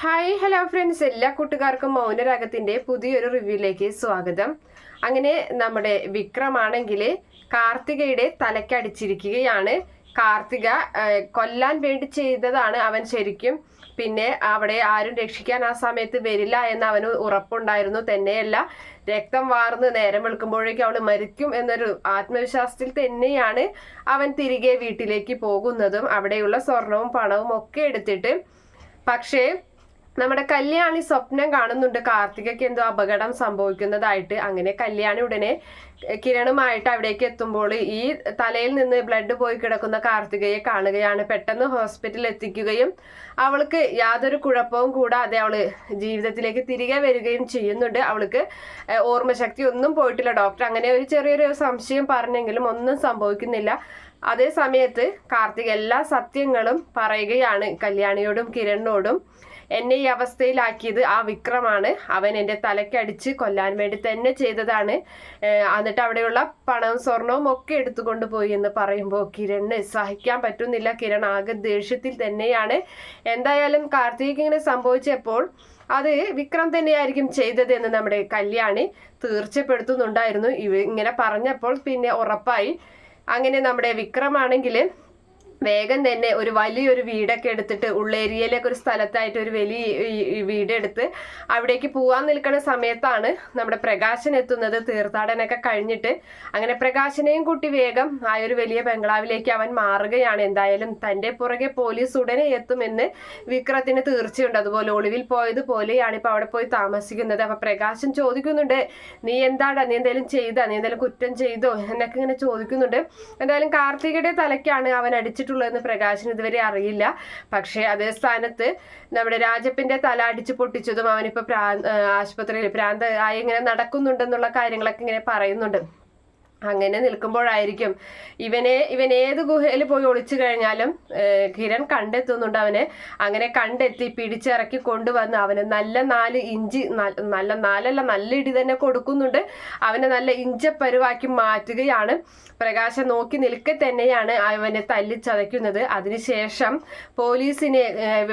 Hi hello friends എല്ലാ കൂട്ടുകാർക്കും മൗനരാഗത്തിന്റെ പുതിയൊരു റിവ്യൂയിലേക്ക് സ്വാഗതം. അങ്ങനെ നമ്മുടെ വിക്രമാണെങ്കിൽ കാർത്തികയുടെ തലക്കടിച്ചിരിക്കുകയാണ് കാർത്തിക കൊല്ലാൻ വേണ്ടി ചെയ്തതാണ് അവൻ ശരിക്കും. പിന്നെ അവിടെ ആരും രക്ഷിക്കാൻ ആ സമയത്ത് വരില്ല എന്ന് അവന് ഉറപ്പുണ്ടായിരുന്നു. തന്നെയല്ല രക്തം വാർന്ന് നേരം വെളുക്കുമ്പോഴേക്കും അവൾ മരിക്കും എന്നൊരു ആത്മവിശ്വാസത്തിൽ തന്നെയാണ് അവൻ തിരികെ വീട്ടിലേക്ക് പോകുന്നതും അവിടെയുള്ള സ്വർണവും പണവും ഒക്കെ എടുത്തിട്ട്. പക്ഷേ നമ്മുടെ കല്യാണി സ്വപ്നം കാണുന്നുണ്ട്. കാർത്തികയ്ക്ക് എന്തോ അപകടം സംഭവിക്കുന്നതായിട്ട്. അങ്ങനെ കല്യാണി ഉടനെ കിരണുമായിട്ട് അവിടേക്ക് എത്തുമ്പോൾ ഈ തലയിൽ നിന്ന് ബ്ലഡ് പോയി കിടക്കുന്ന കാർത്തികയെ കാണുകയാണ്. പെട്ടെന്ന് ഹോസ്പിറ്റലിൽ എത്തിക്കുകയും അവൾക്ക് യാതൊരു കുഴപ്പവും കൂടാതെ അവൾ ജീവിതത്തിലേക്ക് തിരികെ വരികയും ചെയ്യുന്നുണ്ട്. അവൾക്ക് ഓർമ്മശക്തി ഒന്നും പോയിട്ടില്ല. ഡോക്ടർ അങ്ങനെ ഒരു ചെറിയൊരു സംശയം പറഞ്ഞെങ്കിലും ഒന്നും സംഭവിക്കുന്നില്ല. അതേ സമയത്ത് കാർത്തിക് എല്ലാ സത്യങ്ങളും പറയുകയാണ്. കല്യാണിയോടും കിരണിനോടും. എന്നെ ഈ അവസ്ഥയിലാക്കിയത് ആ വിക്രമാണ്. അവൻ എന്റെ തലക്കടിച്ച് കൊല്ലാൻ വേണ്ടി തന്നെ ചെയ്തതാണ്. എന്നിട്ട് അവിടെയുള്ള പണവും സ്വർണവും ഒക്കെ എടുത്തുകൊണ്ട് പോയി എന്ന് പറയുമ്പോൾ കിരണ് സഹിക്കാൻ പറ്റുന്നില്ല. കിരൺ ആകെ ദേഷ്യത്തിൽ തന്നെയാണ്. എന്തായാലും കാർത്തിക് ഇങ്ങനെ സംഭവിച്ചപ്പോൾ അത് വിക്രം തന്നെയായിരിക്കും ചെയ്തത് എന്ന് നമ്മുടെ കല്യാണി തീർച്ചപ്പെടുത്തുന്നുണ്ടായിരുന്നു. ഇവ ഇങ്ങനെ പറഞ്ഞപ്പോൾ പിന്നെ ഉറപ്പായി. അങ്ങനെ നമ്മുടെ വിക്രമാണെങ്കിൽ വേഗം തന്നെ ഒരു വലിയൊരു വീടൊക്കെ എടുത്തിട്ട് ഉള്ളേരിയയിലൊക്കെ ഒരു സ്ഥലത്തായിട്ട് ഒരു വലിയ വീടെടുത്ത് അവിടേക്ക് പോവാൻ നിൽക്കുന്ന സമയത്താണ് നമ്മുടെ പ്രകാശൻ എത്തുന്നത്. തീർത്ഥാടനൊക്കെ കഴിഞ്ഞിട്ട് അങ്ങനെ പ്രകാശനെയും കൂട്ടി വേഗം ആ ഒരു വലിയ ബംഗ്ലാവിലേക്ക് അവൻ മാറുകയാണ്. എന്തായാലും തന്റെ പുറകെ പോലീസ് ഉടനെ എത്തുമെന്ന് വിക്രത്തിന് തീർച്ചയുണ്ട്. അതുപോലെ ഒളിവിൽ പോയത് പോലെയാണ് ഇപ്പൊ അവിടെ പോയി താമസിക്കുന്നത്. അപ്പൊ പ്രകാശൻ ചോദിക്കുന്നുണ്ട് നീ എന്താടാ? നീ എന്തെങ്കിലും ചെയ്താ? നീ എന്തെങ്കിലും കുറ്റം ചെയ്തോ? എന്നൊക്കെ ഇങ്ങനെ ചോദിക്കുന്നുണ്ട്. എന്തായാലും കാർത്തികയുടെ തലയ്ക്കാണ് അവൻ അടിച്ചിട്ടുള്ളതെന്ന് പ്രകാശൻ ഇതുവരെ അറിയില്ല. പക്ഷേ അതേ സ്ഥാനത്ത് നമ്മുടെ രാജപ്പിന്റെ തല അടിച്ചു പൊട്ടിച്ചതും അവനിപ്പോ പ്രാ ആശുപത്രിയിൽ പ്രാന്ത ആയി ഇങ്ങനെ നടക്കുന്നുണ്ടെന്നുള്ള കാര്യങ്ങളൊക്കെ ഇങ്ങനെ പറയുന്നുണ്ട്. അങ്ങനെ നിൽക്കുമ്പോഴായിരിക്കും. ഇവനെ ഇവൻ ഏത് ഗുഹയിൽ പോയി ഒളിച്ചു കഴിഞ്ഞാലും കിരൺ കണ്ടെത്തുന്നുണ്ട് അവനെ. അങ്ങനെ കണ്ടെത്തി പിടിച്ചിറക്കി കൊണ്ടുവന്ന് അവന് നല്ല നാല് ഇഞ്ചി നല്ല നാലല്ല നല്ല ഇടി തന്നെ കൊടുക്കുന്നുണ്ട്. അവനെ നല്ല ഇഞ്ചപ്പരുവാക്കി മാറ്റുകയാണ്. പ്രകാശം നോക്കി നിൽക്കെ തന്നെയാണ് അവനെ തല്ലിച്ചതയ്ക്കുന്നത്. അതിനുശേഷം പോലീസിനെ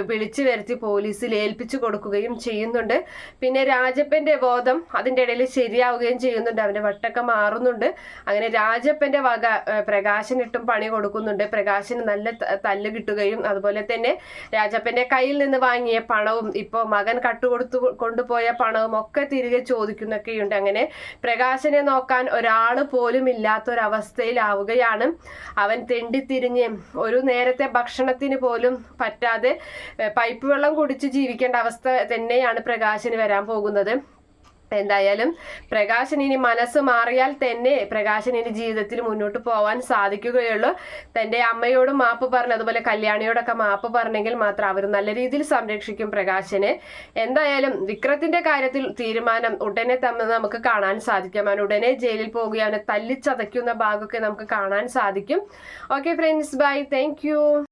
വിളിച്ചു വരുത്തി പോലീസിൽ ഏൽപ്പിച്ചു കൊടുക്കുകയും ചെയ്യുന്നുണ്ട്. പിന്നെ രാജപ്പന്റെ ബോധം അതിന്റെ ഇടയിൽ ശരിയാവുകയും ചെയ്യുന്നുണ്ട്. അവന്റെ വട്ടൊക്കെ മാറുന്നുണ്ട്. അങ്ങനെ രാജപ്പന്റെ വക പ്രകാശനിട്ടും പണി കൊടുക്കുന്നുണ്ട്. പ്രകാശന് നല്ല തല്ല് കിട്ടുകയും അതുപോലെ തന്നെ രാജപ്പന്റെ കയ്യിൽ നിന്ന് വാങ്ങിയ പണവും ഇപ്പോൾ മകൻ കട്ടുകൊടുത്തു കൊണ്ടുപോയ പണവും ഒക്കെ തിരികെ ചോദിക്കുന്നൊക്കെയുണ്ട്. അങ്ങനെ പ്രകാശനെ നോക്കാൻ ഒരാൾ പോലും ഇല്ലാത്തൊരവസ്ഥയിലാവുകയാണ്. അവൻ തെണ്ടിത്തിരിഞ്ഞ് ഒരു നേരത്തെ ഭക്ഷണത്തിന് പോലും പറ്റാതെ പൈപ്പ് വെള്ളം കുടിച്ച് ജീവിക്കേണ്ട അവസ്ഥ തന്നെയാണ് പ്രകാശന് വരാൻ പോകുന്നത്. എന്തായാലും പ്രകാശൻ ഇനി മനസ്സ് മാറിയാൽ തന്നെ പ്രകാശൻ ഇനി ജീവിതത്തിൽ മുന്നോട്ട് പോകാൻ സാധിക്കുകയുള്ളൂ. തന്റെ അമ്മയോട് മാപ്പ് പറഞ്ഞു അതുപോലെ കല്യാണിയോടൊക്കെ മാപ്പ് പറഞ്ഞെങ്കിൽ മാത്രം അവർ നല്ല രീതിയിൽ സംരക്ഷിക്കും പ്രകാശനെ. എന്തായാലും വിക്രത്തിന്റെ കാര്യത്തിൽ തീരുമാനം ഉടനെ തന്നെ നമുക്ക് കാണാൻ സാധിക്കും. അവൻ ഉടനെ ജയിലിൽ പോവുകയും അവനെ തല്ലിച്ചതയ്ക്കുന്ന ഭാഗമൊക്കെ നമുക്ക് കാണാൻ സാധിക്കും. Okay friends bye thank